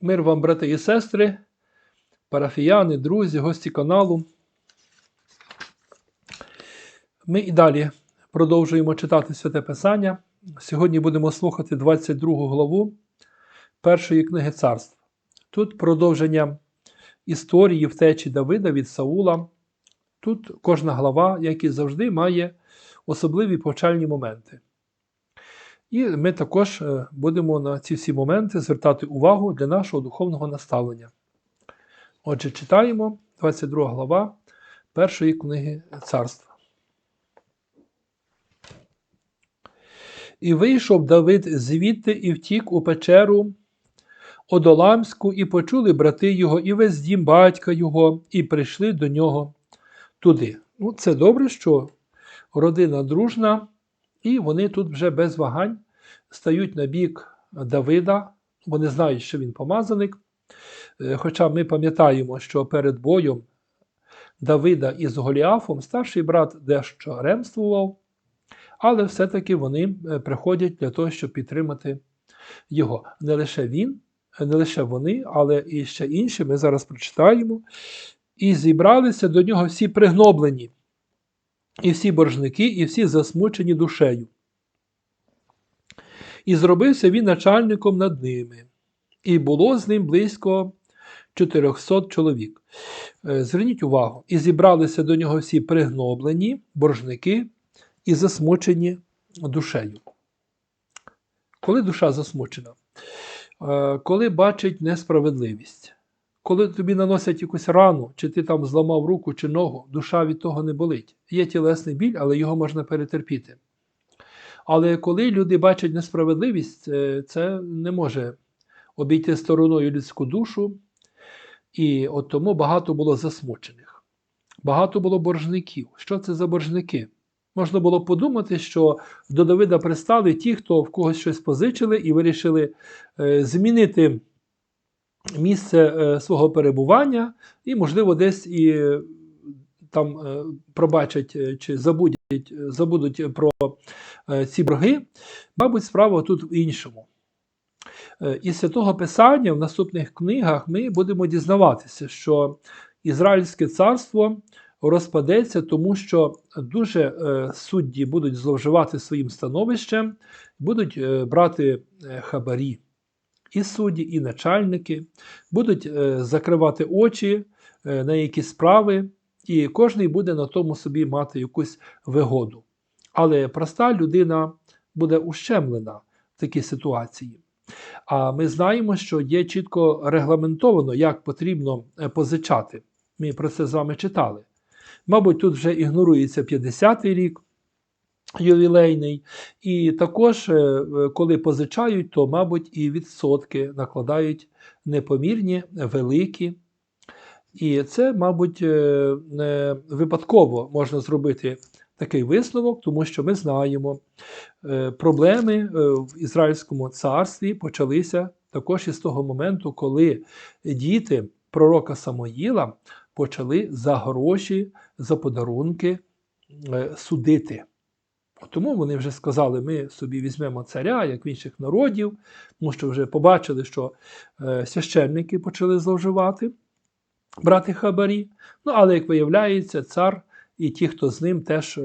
Мир вам, брати і сестри, парафіяни, друзі, гості каналу. Ми і далі продовжуємо читати Святе Писання. Сьогодні будемо слухати 22 главу першої книги царств. Тут продовження історії втечі Давида від Саула. Тут кожна глава, як і завжди, має особливі повчальні моменти. І ми також е, будемо на ці всі моменти звертати увагу для нашого духовного наставлення. Отже, читаємо 22 глава першої книги царства. І вийшов Давид звідти і втік у печеру Одоламську, і почули брати його, і весь дім батька його, і прийшли до нього туди. Ну, Це добре, що родина дружна, і вони тут вже без вагань стають на бік Давида. Вони знають, що він помазаник. Е, Хоча ми пам'ятаємо, що перед боєм Давида із Голіафом старший брат дещо ремствував, але все-таки вони е, приходять для того, щоб підтримати його. Не лише він, не лише вони, але і ще інші. Ми зараз прочитаємо. І зібралися до нього всі пригноблені, і всі боржники, і всі засмучені душею. І зробився він начальником над ними, і було з ним близько 400 чоловік. Е, Зверніть увагу, і зібралися до нього всі пригноблені, боржники і засмучені душею. Коли душа засмучена, Е, коли бачить несправедливість, коли тобі наносять якусь рану, чи ти там зламав руку чи ногу, душа від того не болить. Є тілесний біль, але його можна перетерпіти. Але коли люди бачать несправедливість, е, це не може обійти стороною людську душу. І от тому багато було засмучених. Багато було боржників. Що це за боржники? Можна було подумати, що до Давида пристали ті, хто в когось щось позичили і вирішили е, змінити місце е, свого перебування, і, можливо, десь і е, там е, пробачать чи забудуть, забудуть про ці борги. Мабуть, справа тут в іншому. Е, Із святого Писання в наступних книгах ми будемо дізнаватися, що Ізраїльське царство розпадеться, тому що дуже судді будуть зловживати своїм становищем, будуть брати хабарі. І судді, і начальники будуть е, закривати очі е, на якісь справи, і кожен буде на тому собі мати якусь вигоду. Але проста людина буде ущемлена в такій ситуації. А ми знаємо, що є чітко регламентовано, як потрібно е, позичати. Ми про це з вами читали. Мабуть, тут вже ігнорується 50-й рік ювілейний, і також, е, коли позичають, то, мабуть, і відсотки накладають непомірні, великі. І це, мабуть, е, випадково можна зробити такий висновок, тому що ми знаємо, е, проблеми в Ізраїльському царстві почалися також із того моменту, коли діти пророка Самоїла почали за гроші, за подарунки судити. Тому вони вже сказали, ми собі візьмемо царя, як в інших народів, тому що вже побачили, що е, священники почали зловживати, брати хабарі. Ну, але, як виявляється, цар і ті, хто з ним теж е,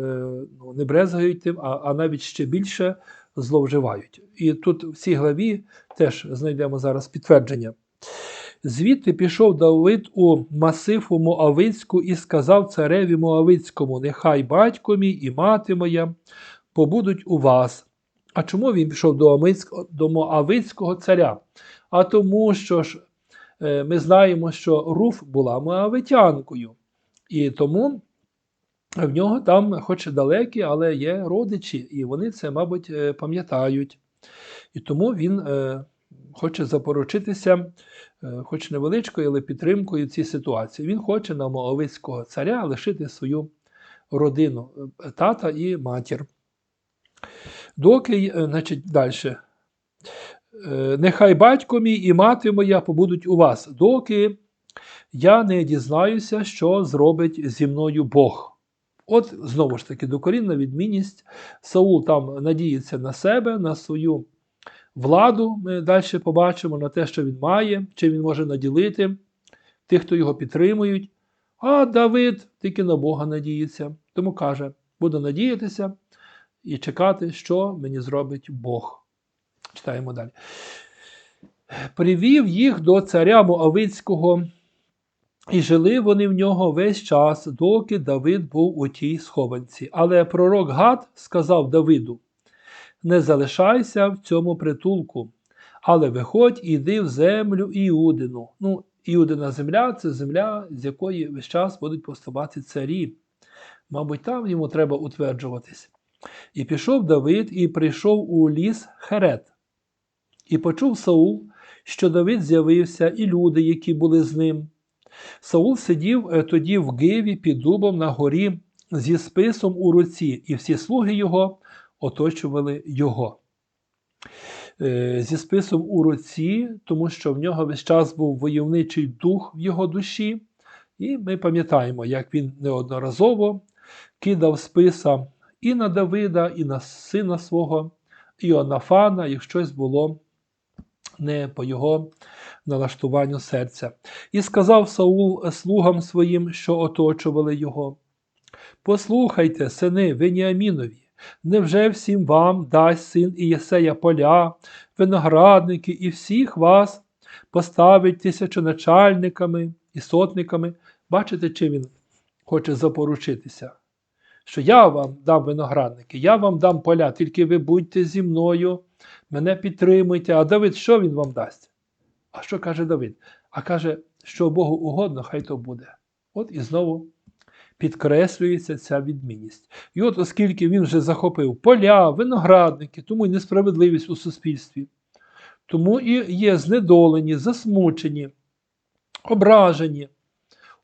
ну, не брезгають тим, а, а навіть ще більше зловживають. І тут в цій главі теж знайдемо зараз підтвердження. Звідти пішов Давид у масифу Моавицьку і сказав цареві Моавицькому: Нехай батько мій і мати моя побудуть у вас. А чому він пішов до, Амицьк- до Моавицького царя? А тому, що ж е, ми знаємо, що Руф була Моавитянкою. І тому в нього там, хоч далекі, але є родичі, і вони це, мабуть, е, пам'ятають. І тому він е, хоче запоручитися, е, хоч невеличкою, але підтримкою цій ситуації. Він хоче на Моавицького царя лишити свою родину, е, тата і матір. Доки, е, значить, далі. Нехай батько мій і мати моя побудуть у вас, доки я не дізнаюся, що зробить зі мною Бог. От знову ж таки докорінна відмінність. Саул там надіється на себе, на свою владу, ми далі побачимо на те, що він має, чи він може наділити тих, хто його підтримують. А Давид тільки на Бога надіється. Тому каже: буду надіятися і чекати, що мені зробить Бог. Читаємо далі. Привів їх до царя Моавицького, і жили вони в нього весь час, доки Давид був у тій схованці. Але пророк Гад сказав Давиду: Не залишайся в цьому притулку, але виходь і йди в землю Іудину. Ну, Іудина земля це земля, з якої весь час будуть повставати царі. Мабуть, там йому треба утверджуватись. І пішов Давид і прийшов у ліс Херет. І почув Саул, що Давид з'явився, і люди, які були з ним. Саул сидів е, тоді в Гиві під дубом на горі зі списом у руці, і всі слуги його оточували його. Е, Зі списом у руці, тому що в нього весь час був войовничий дух в його душі, і ми пам'ятаємо, як він неодноразово кидав списа і на Давида, і на сина свого Іонафана, як щось було не по його налаштуванню серця. І сказав Саул слугам своїм, що оточували його: Послухайте, сини Веніамінові, невже всім вам дасть син Ієсея поля, виноградники і всіх вас поставить тисячоначальниками і сотниками? Бачите, чи він хоче запоручитися? Що я вам дам виноградники, я вам дам поля, тільки ви будьте зі мною, мене підтримуйте. А Давид, що він вам дасть? А що каже Давид? А каже, що Богу угодно, хай то буде. От і знову підкреслюється ця відмінність. І от, оскільки він вже захопив поля, виноградники, тому й несправедливість у суспільстві, тому і є знедолені, засмучені, ображені,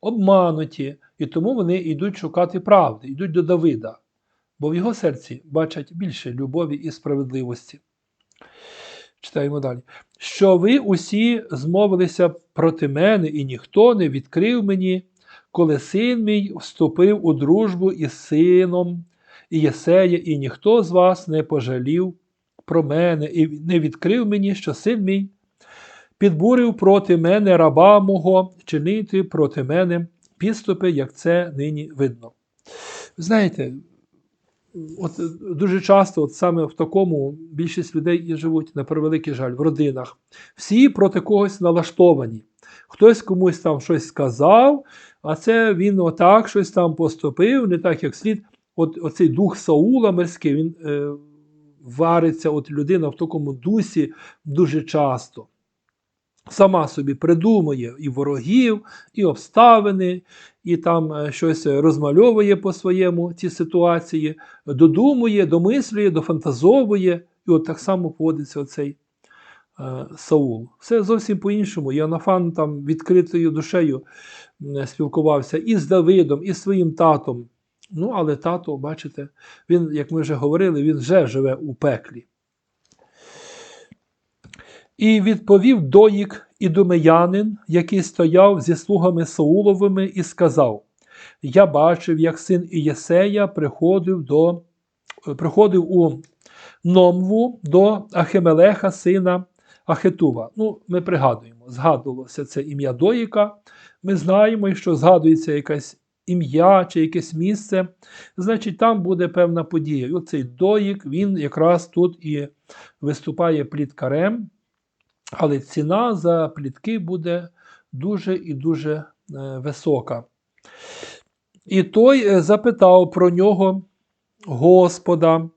обмануті, і тому вони йдуть шукати правди, йдуть до Давида, бо в його серці бачать більше любові і справедливості. Читаємо далі. Що ви усі змовилися проти мене, і ніхто не відкрив мені, коли син мій вступив у дружбу із сином Єсея, і ніхто з вас не пожалів про мене, і не відкрив мені, що син мій підбурив проти мене раба мого, чинити проти мене підступи, як це нині видно. Знаєте, от дуже часто, от саме в такому більшість людей і живуть, на превеликий жаль, в родинах. Всі проти когось налаштовані. Хтось комусь там щось сказав, а це він отак щось там поступив, не так, як слід. От Оцей дух Саула мирський, він е, вариться, от людина в такому дусі дуже часто. Сама собі придумує і ворогів, і обставини, і там е, щось розмальовує по-своєму ці ситуації, додумує, домислює, дофантазовує, і от так само поводиться оцей Саул. Все зовсім по-іншому. Іоаннафан там відкритою душею е, спілкувався і з Давидом, і з своїм татом. Ну, але тато, бачите, він, як ми вже говорили, він вже живе у пеклі. І відповів доїк ідумеянин, який стояв зі слугами Сауловими, і сказав: Я бачив, як син Ієсея приходив до, приходив у Номву до Ахемелеха, сина Ахетува. Ну, Ми пригадуємо, згадувалося це ім'я Доїка. Ми знаємо, що згадується якесь ім'я чи якесь місце, значить, там буде певна подія. І оцей Доїк, він якраз тут і виступає пліткарем. Але ціна за плітки буде дуже і дуже е, висока. І той е, запитав про нього Господа,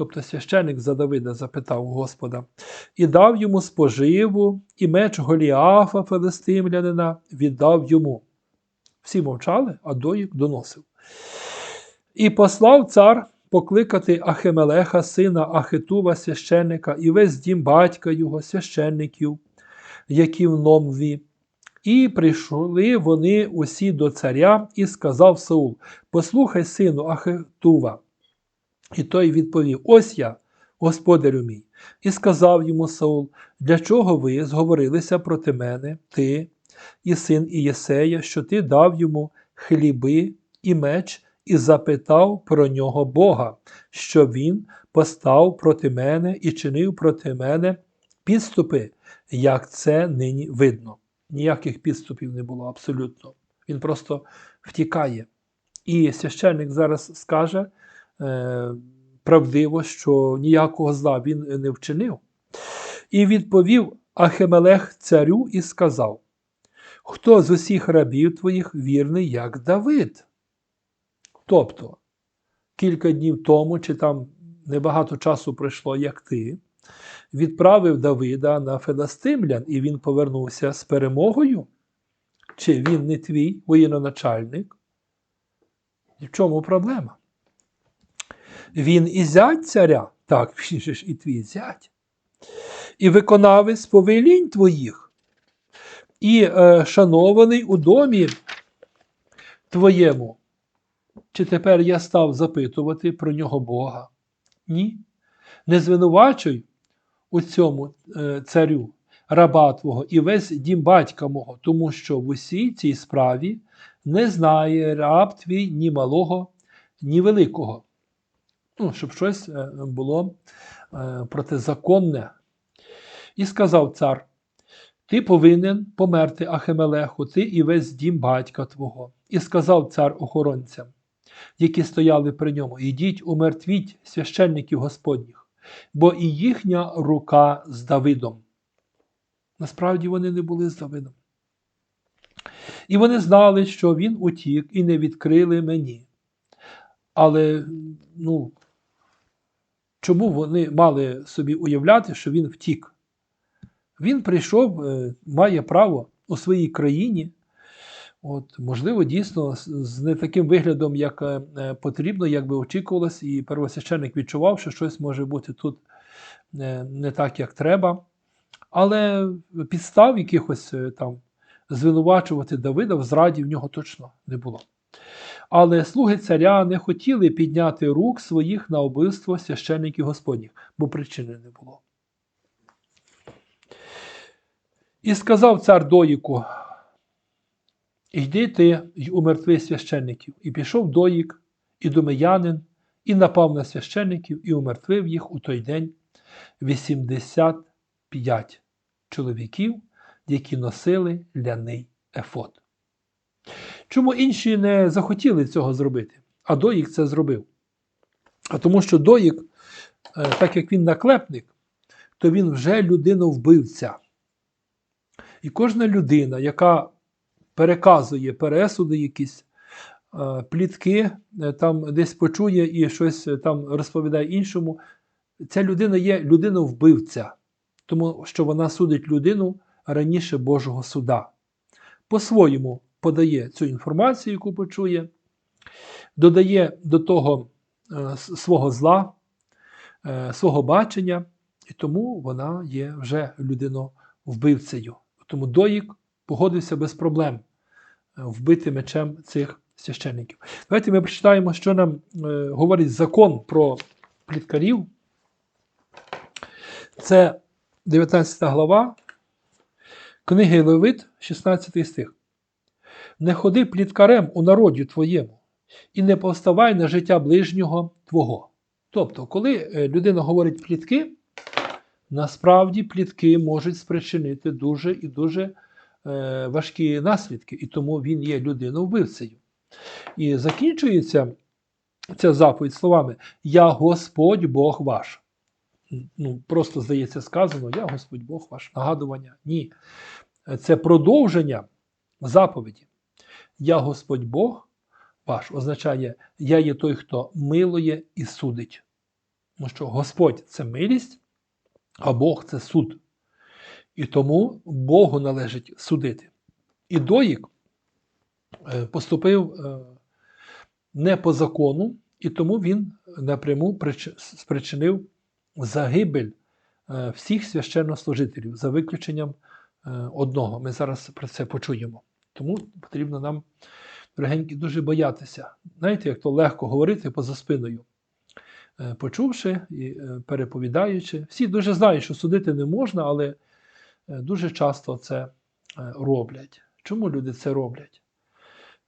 тобто священик за Давида запитав Господа, і дав йому споживу, і меч Голіафа, филистимлянина, віддав йому. Всі мовчали, а доїк доносив. І послав цар покликати Ахемелеха, сина Ахетува, священника, і весь дім батька його, священників, які в Номві. І прийшли вони усі до царя, і сказав Саул: Послухай, сину Ахетува. І той відповів: Ось я, господарю мій. І сказав йому Саул: Для чого ви зговорилися проти мене, ти і син Ієсея, що ти дав йому хліби і меч і запитав про нього Бога, щоб він постав проти мене і чинив проти мене підступи, як це нині видно. Ніяких підступів не було абсолютно. Він просто втікає. І священник зараз скаже правдиво, що ніякого зла він не вчинив. І відповів Ахемелех царю і сказав: Хто з усіх рабів твоїх вірний, як Давид? Тобто, кілька днів тому, чи там небагато часу пройшло, як ти, відправив Давида на Филастимлян, і він повернувся з перемогою? Чи він не твій воєноначальник? І в чому проблема? Він і зять царя, так, же ж і твій зять, і виконавець повелінь твоїх, і е, шанований у домі твоєму. Чи тепер я став запитувати про нього Бога? Ні. Не звинувачуй у цьому е, царю, раба твого, і весь дім батька мого, тому що в усій цій справі не знає раб твій ні малого, ні великого. Ну, щоб щось е, було е, протизаконне. І сказав цар: Ти повинен померти Ахемелеху, ти і весь дім батька твого. І сказав цар охоронцям, які стояли при ньому: Ідіть, умертвіть священників Господніх, бо і їхня рука з Давидом. Насправді вони не були з Давидом. І вони знали, що він утік, і не відкрили мені. Але ну, чому вони мали собі уявляти, що він втік? Він прийшов, е, має право у своїй країні. От, Можливо, дійсно, з не таким виглядом, як е, потрібно, як би очікувалось, і первосвященник відчував, що щось може бути тут е, не так, як треба. Але підстав якихось там звинувачувати Давида в зраді в нього точно не було. Але слуги царя не хотіли підняти рук своїх на убивство священників Господніх, бо причини не було. І сказав цар Доїку: Йди ти й умертви священників. І пішов Доїк, і думеянин, і напав на священників, і умертвив їх у той день 85 чоловіків, які носили ляний ефот. Чому інші не захотіли цього зробити? А Доїк це зробив. А тому що Доїк, е, так як він наклепник, то він вже людину вбивця. І кожна людина, яка переказує пересуди, якісь е, плітки, е, там десь почує і щось там розповідає іншому, ця людина є людина-вбивця, тому що вона судить людину раніше Божого суда. По-своєму подає цю інформацію, яку почує, додає до того е, свого зла, е, свого бачення, і тому вона є вже людиновбивцею. Тому Доїк погодився без проблем е, вбити мечем цих священників. Давайте ми прочитаємо, що нам говорить закон про пліткарів. Це 19 глава книги Левит, 16 стих. Не ходи пліткарем у народі твоєму, і не повставай на життя ближнього твого. Тобто, коли е, людина говорить плітки, насправді плітки можуть спричинити дуже і дуже е, важкі наслідки, і тому він є людиною-вбивцею. І закінчується ця заповідь словами Я Господь Бог ваш. Ну, Просто здається сказано, я Господь Бог ваш. Нагадування. Ні. Це продовження заповіді. Я Господь Бог ваш означає, я є той, хто милує і судить. Тому що Господь це милість, а Бог це суд. І тому Богу належить судити. І Доїк е, поступив е, не по закону, і тому він напряму спричинив загибель е, всіх священнослужителів за виключенням одного. Ми зараз про це почуємо. Тому потрібно нам, дорогенькі, дуже боятися. Знаєте, як то легко говорити поза спиною. Е, почувши і е, переповідаючи, всі дуже знають, що судити не можна, але е, дуже часто це роблять. Чому люди це роблять?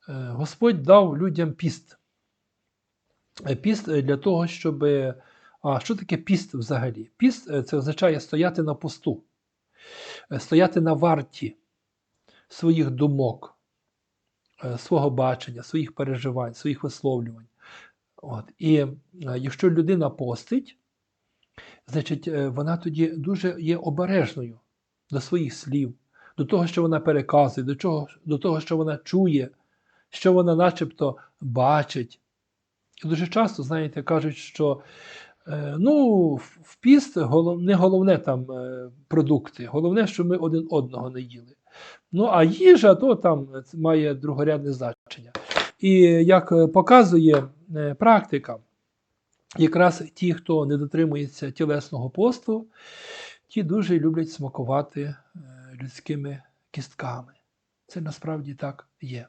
Господь дав людям піст. Піст для того, щоб А що таке піст взагалі? Піст це означає стояти на посту, стояти на варті своїх думок, е, свого бачення, своїх переживань, своїх висловлювань. От. І е, якщо людина постить, значить е, вона тоді дуже є обережною до своїх слів, до того, що вона переказує, до, чого, до того, що вона чує, що вона начебто бачить. І дуже часто, знаєте, кажуть, що ну, в піст не головне там продукти, головне, що ми один одного не їли. Ну, а їжа то там має другорядне значення. І як е, показує е, практика, якраз ті, хто не дотримується тілесного посту, ті дуже люблять смакувати е, людськими кістками. Це насправді так є.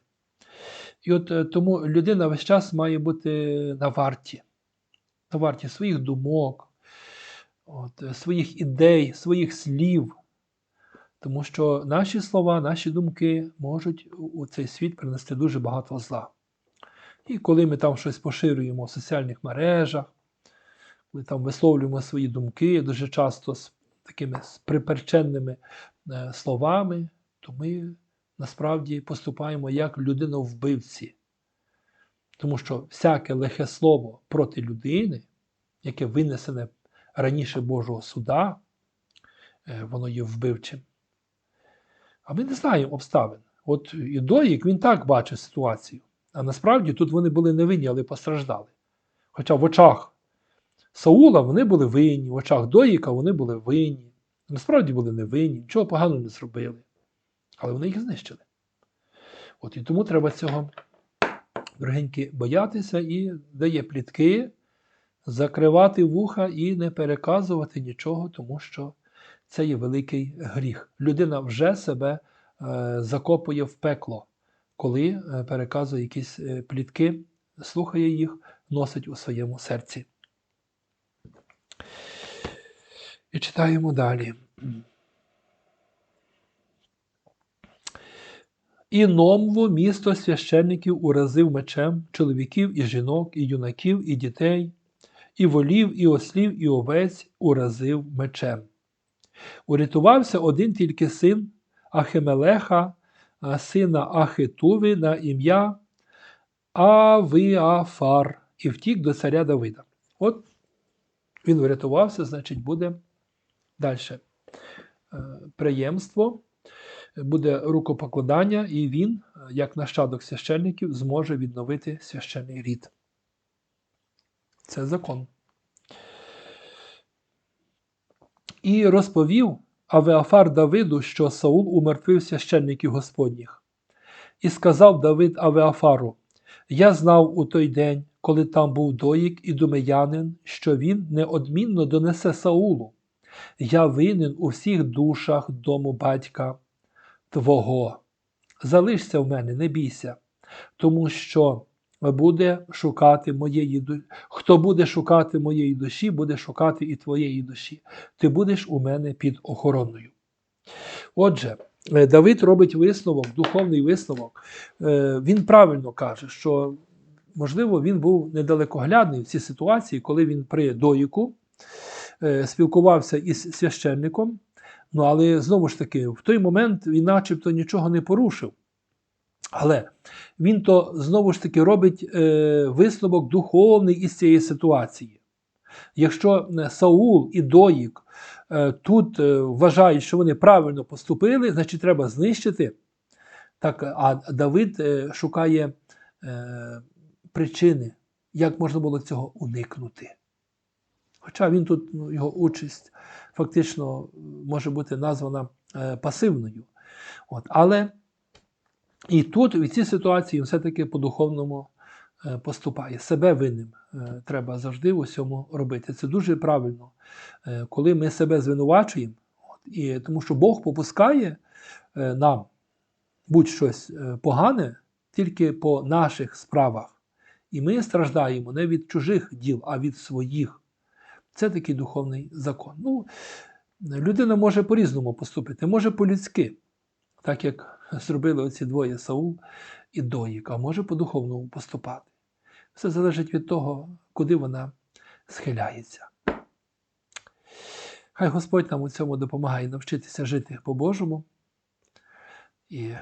І от е, тому людина весь час має бути на варті, на варті своїх думок, от, е, своїх ідей, своїх слів. Тому що наші слова, наші думки можуть у- цей світ принести дуже багато зла. І коли ми там щось поширюємо в соціальних мережах, коли там висловлюємо свої думки дуже часто з такими приперченними е, словами, то ми насправді поступаємо як людина-вбивці. Тому що всяке лихе слово проти людини, яке винесене раніше Божого суда, е, воно є вбивчим. А ми не знаємо обставин. От Ідоїк, він так бачить ситуацію. А насправді тут вони були не винні, але постраждали. Хоча в очах Саула вони були винні, в очах Доїка вони були винні. Насправді були не винні, нічого поганого не зробили. Але вони їх знищили. От і тому треба цього, дорогенькі, боятися і дає плітки, закривати вуха і не переказувати нічого, тому що це є великий гріх. Людина вже себе е, закопує в пекло, коли е, переказує якісь е, плітки, слухає їх, носить у своєму серці. І читаємо далі. І Номво місто священників уразив мечем чоловіків і жінок, і юнаків, і дітей, і волів, і ослів, і овець уразив мечем. Урятувався один тільки син Ахемелеха, сина Ахитуви на ім'я Авіафар, і втік до царя Давида. От він врятувався, значить, буде далі преємство, буде рукопокладання, і він, е, як нащадок священників, зможе відновити священний рід. Це закон. І розповів Авеафар Давиду, що Саул умертвив священників Господніх. І сказав Давид Авеафару: Я знав у той день, коли там був доїк і думеянин, що він неодмінно донесе Саулу. Я винен у всіх душах дому батька Твого. Залишся в мене, не бійся, тому що буде шукати моєї душі. Хто буде шукати моєї душі, буде шукати і твоєї душі. Ти будеш у мене під охороною. Отже, е, Давид робить висновок, духовний висновок. Е, Він правильно каже, що, можливо, він був недалекоглядний в цій ситуації, коли він при доїку е, спілкувався із священником. Ну, але знову ж таки, в той момент він начебто нічого не порушив. Але він то знову ж таки робить е, висновок духовний із цієї ситуації. Якщо е, Саул і Доїк е, тут вважають, що вони правильно поступили, значить треба знищити. Так, а Давид шукає причини, як можна було цього уникнути. Хоча він тут, ну, його участь фактично може бути названа пасивною. От, але і тут, в цій ситуації, все-таки по-духовному е, поступає. Себе винним е, треба завжди в усьому робити. Це дуже правильно, е, коли ми себе звинувачуємо, і, тому що Бог попускає нам будь-щось погане тільки по наших справах. І ми страждаємо не від чужих діл, а від своїх. Це такий духовний закон. Ну, людина може по-різному поступити, може по-людськи, так як зробили оці двоє Саул і Доїк, а може по-духовному поступати. Все залежить від того, куди вона схиляється. Хай Господь нам у цьому допомагає навчитися жити по-божому. І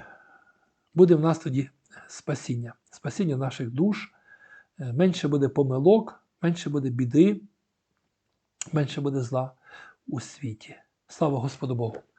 буде в нас тоді спасіння, спасіння наших душ, е, менше буде помилок, менше буде біди, менше буде зла у світі. Слава Господу Богу!